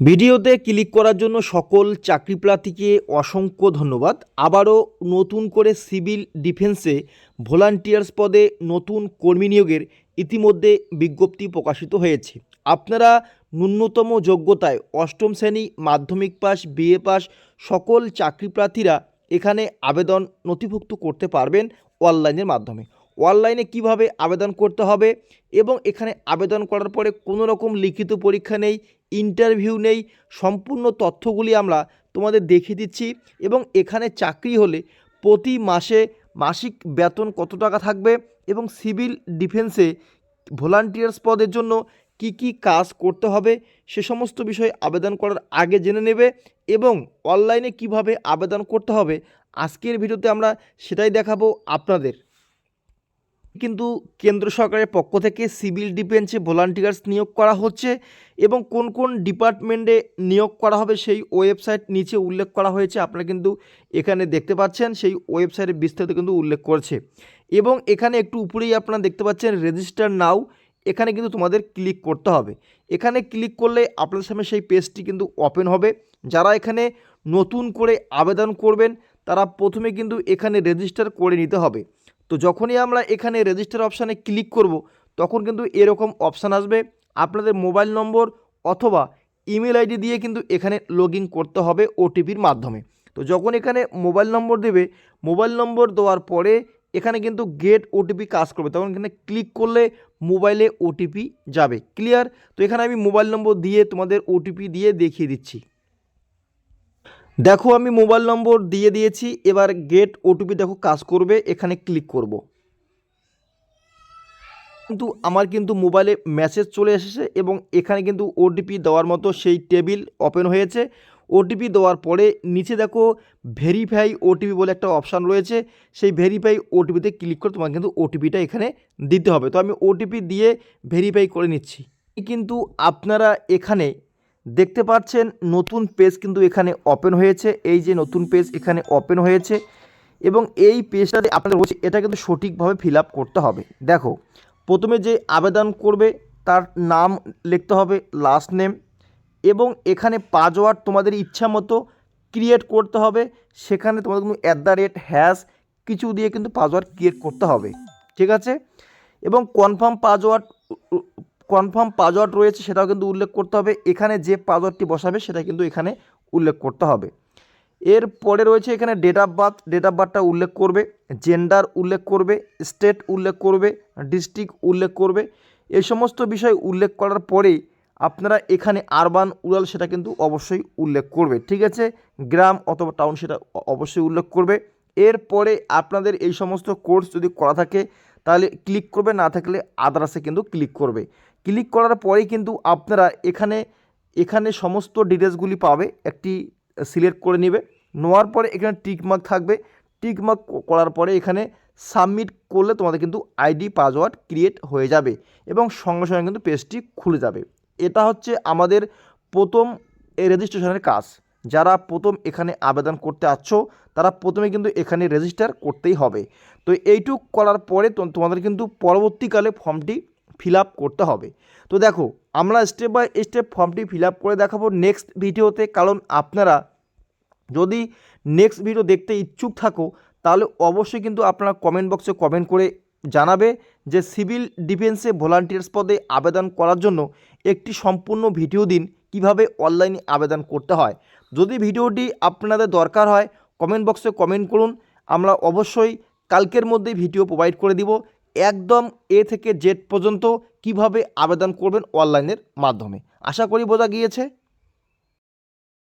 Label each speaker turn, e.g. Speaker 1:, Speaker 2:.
Speaker 1: ভিডিওতে ক্লিক করার জন্য সকল চাকরি প্রার্থীকে অসংখ্য ধন্যবাদ। আবারও নতুন করে সিভিল ডিফেন্সে ভলান্টিয়ার্স পদে নতুন কর্মী নিয়োগের ইতিমধ্যে বিজ্ঞপ্তি প্রকাশিত হয়েছে। আপনারা ন্যূনতম যোগ্যতায় অষ্টম শ্রেণি, মাধ্যমিক পাস বিএ পাস সকল চাকরি প্রার্থীরা এখানে আবেদন নথিভুক্ত করতে পারবেন অনলাইনের মাধ্যমে। অনলাইনে কীভাবে আবেদন করতে হবে এবং এখানে আবেদন করার পরে কোনো রকম লিখিত পরীক্ষা নেই ইন্টারভিউ নেই, সম্পূর্ণ তথ্যগুলি আমরা তোমাদের দেখিয়ে দিচ্ছি এবং এখানে চাকরি হলে প্রতি মাসে মাসিক বেতন কত টাকা থাকবে এবং সিভিল ডিফেন্সে ভলান্টিয়ার্স পদের জন্য কি কি কাজ করতে হবে সে সমস্ত বিষয়ে আবেদন করার আগে জেনে নেবে এবং অনলাইনে কীভাবে আবেদন করতে হবে আজকের ভিডিওতে আমরা সেটাই দেখাবো আপনাদের। কিন্তু কেন্দ্র সরকারের পক্ষ থেকে সিভিল ডিফেন্সে ভলান্টিয়ার্স নিয়োগ করা হচ্ছে এবং কোন কোন ডিপার্টমেন্টে নিয়োগ করা হবে সেই ওয়েবসাইট নিচে উল্লেখ করা হয়েছে, আপনারা কিন্তু এখানে দেখতে পাচ্ছেন, সেই ওয়েবসাইটে বিস্তারিত কিন্তু উল্লেখ করছে। এবং এখানে একটু উপরেই আপনারা দেখতে পাচ্ছেন, রেজিস্টার নাও, এখানে কিন্তু তোমাদের ক্লিক করতে হবে। এখানে ক্লিক করলে আপনাদের সামনে সেই পেজটি কিন্তু ওপেন হবে। যারা এখানে নতুন করে আবেদন করবেন, তারা প্রথমে কিন্তু এখানে রেজিস্টার করে নিতে হবে। তো যখনই আমরা এখানে রেজিস্টার অপশানে ক্লিক করব, তখন কিন্তু এরকম অপশান আসবে, আপনাদের মোবাইল নম্বর অথবা ইমেল আইডি দিয়ে কিন্তু এখানে লগ করতে হবে ওটিপির মাধ্যমে। তো যখন এখানে মোবাইল নম্বর দেবে মোবাইল নম্বর দেওয়ার পরে এখানে কিন্তু গেট ওটিপি কাজ করবে, তখন এখানে ক্লিক করলে মোবাইলে ওটিপি যাবে। ক্লিয়ার তো এখানে আমি মোবাইল নম্বর দিয়ে তোমাদের ওটিপি দিয়ে দেখিয়ে দিচ্ছি। দেখো আমি মোবাইল নম্বর দিয়ে দিয়েছি, এবার গেট ওটিপি দেখো কাজ করবে, এখানে ক্লিক করব। কিন্তু আমার কিন্তু মোবাইলে মেসেজ চলে এসেছে এবং এখানে কিন্তু ওটিপি দেওয়ার মতো সেই টেবিল ওপেন হয়েছে। ওটিপি দেওয়ার পরে নিচে দেখো ভেরিফাই ওটিপি বলে একটা অপশান রয়েছে, সেই ভেরিফাই ওটিপিতে ক্লিক করে তোমাকে কিন্তু ওটিপিটা এখানে দিতে হবে। তো আমি ওটিপি দিয়ে ভেরিফাই করে নিচ্ছি। কিন্তু আপনারা এখানে দেখতে পাচ্ছেন নতুন পেজ কিন্তু এখানে ওপেন হয়েছে। এই যে নতুন পেজ এখানে ওপেন হয়েছে এবং এই পেজটাতে আপনাদের বলছি, এটা কিন্তু সঠিকভাবে ফিল করতে হবে। দেখো, প্রথমে যে আবেদন করবে, তার নাম লিখতে হবে লাস্ট নেম এবং এখানে পাসওয়ার্ড তোমাদের ইচ্ছা মতো ক্রিয়েট করতে হবে। সেখানে তোমাদের কিন্তু অ্যাট দ্য রেট হ্যাশ কিছু দিয়ে কিন্তু পাসওয়ার্ড ক্রিয়েট করতে হবে। ঠিক আছে? এবং কনফার্ম পাসওয়ার্ড কনফার্ম পাসওয়ার্ড রয়েছে সেটাও কিন্তু উল্লেখ করতে হবে। এখানে যে পাসওয়ার্ডটি বসাবে সেটা কিন্তু এখানে উল্লেখ করতে হবে। এর পরে রয়েছে এখানে date of birth date of বার্থটা উল্লেখ করবে জেন্ডার উল্লেখ করবে স্টেট উল্লেখ করবে ডিস্ট্রিক্ট উল্লেখ করবে। এই সমস্ত বিষয় উল্লেখ করার পরেই আপনারা এখানে আরবান উরাল সেটা কিন্তু অবশ্যই উল্লেখ করবে, ঠিক আছে? গ্রাম অথবা টাউন সেটা অবশ্যই উল্লেখ করবে। এরপরে আপনাদের এই সমস্ত কোর্স যদি করা থাকে, তাহলে ক্লিক করবে, না থাকলে আদার্সে কিন্তু ক্লিক করবে। ক্লিক করার পরেই কিন্তু আপনারা এখানে এখানে সমস্ত ডিটেলসগুলি পাবে, একটি সিলেক্ট করে নেবে। নেওয়ার পরে এখানে টিকমার্ক থাকবে। টিকমার্ক করার পরে এখানে সাবমিট করলে তোমাদের কিন্তু আইডি, পাসওয়ার্ড ক্রিয়েট হয়ে যাবে এবং সঙ্গে সঙ্গে কিন্তু পেজটি খুলে যাবে। এটা হচ্ছে আমাদের প্রথম এই রেজিস্ট্রেশনের কাজ। যারা প্রথম এখানে আবেদন করতে আসছো তারা প্রথমে কিন্তু এখানে রেজিস্টার করতেই হবে। তো এইটুক করার পরে তোমাদের কিন্তু পরবর্তীকালে ফর্মটি ফিল আপ করতে হবে। তো দেখো, আমরা স্টেপ বাই স্টেপ ফর্মটি ফিল আপ করে দেখাবো নেক্সট ভিডিওতে কারণ আপনারা যদি নেক্সট ভিডিও দেখতে ইচ্ছুক থাকো, তাহলে অবশ্যই কিন্তু আপনারা কমেন্ট বক্সে কমেন্ট করে জানাবে যে সিভিল ডিফেন্সে ভলান্টিয়ার্স পদে আবেদন করার জন্য একটি সম্পূর্ণ ভিডিও দিন, কীভাবে অনলাইনে আবেদন করতে হয়। যদি ভিডিওটি আপনাদের দরকার হয় কমেন্ট বক্সে কমেন্ট করুন। আমরা অবশ্যই কালকের মধ্যেই ভিডিও প্রোভাইড করে দিব। একদম এ থেকে জেড পর্যন্ত কীভাবে আবেদন করবেন অনলাইনের মাধ্যমে। আশা করি বোঝা গিয়েছে।